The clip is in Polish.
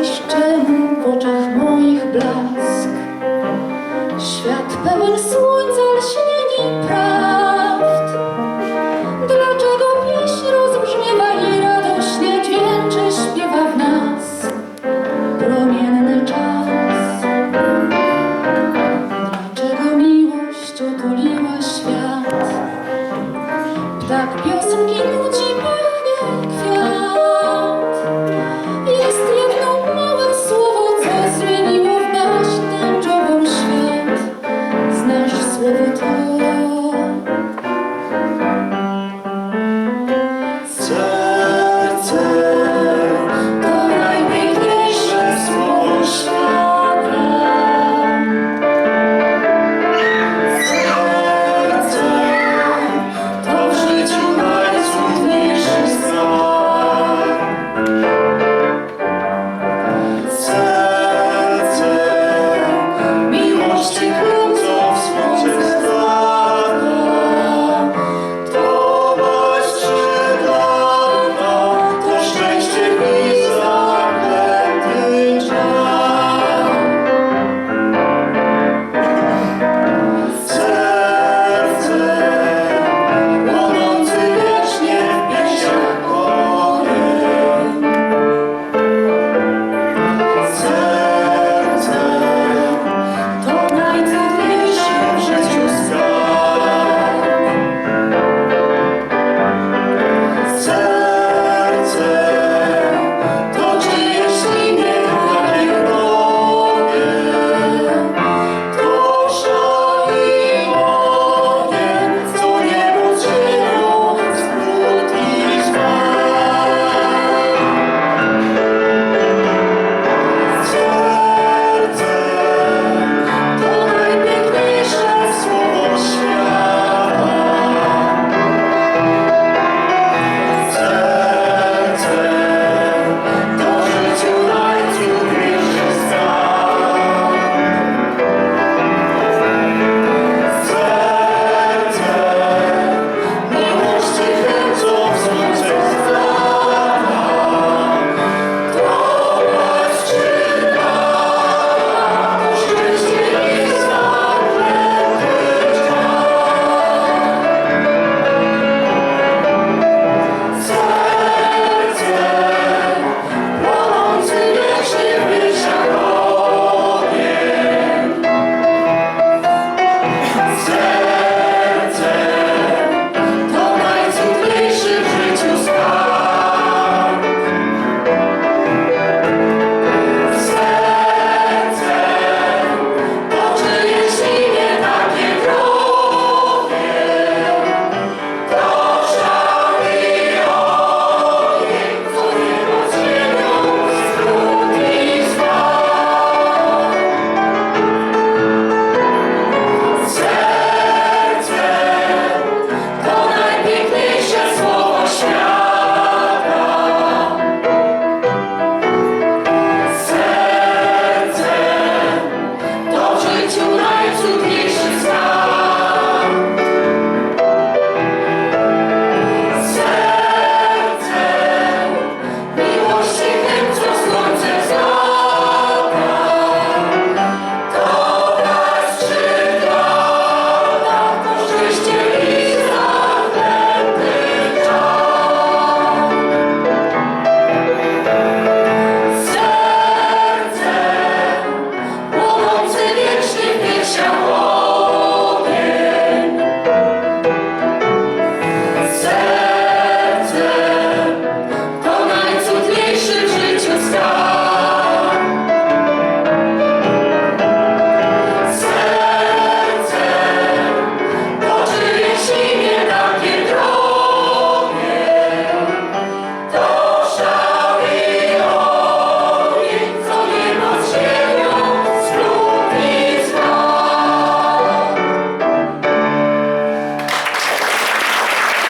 Pytałaś, czemu w oczach moich blask. Świat pełen słońca, lśnieni prawd Dlaczego pieśń rozbrzmiewa i radośnie dźwięczy śpiewa w nas Promienny czas? Dlaczego miłość otuliła świat? Tak piosenki ludzi pachnie kwiat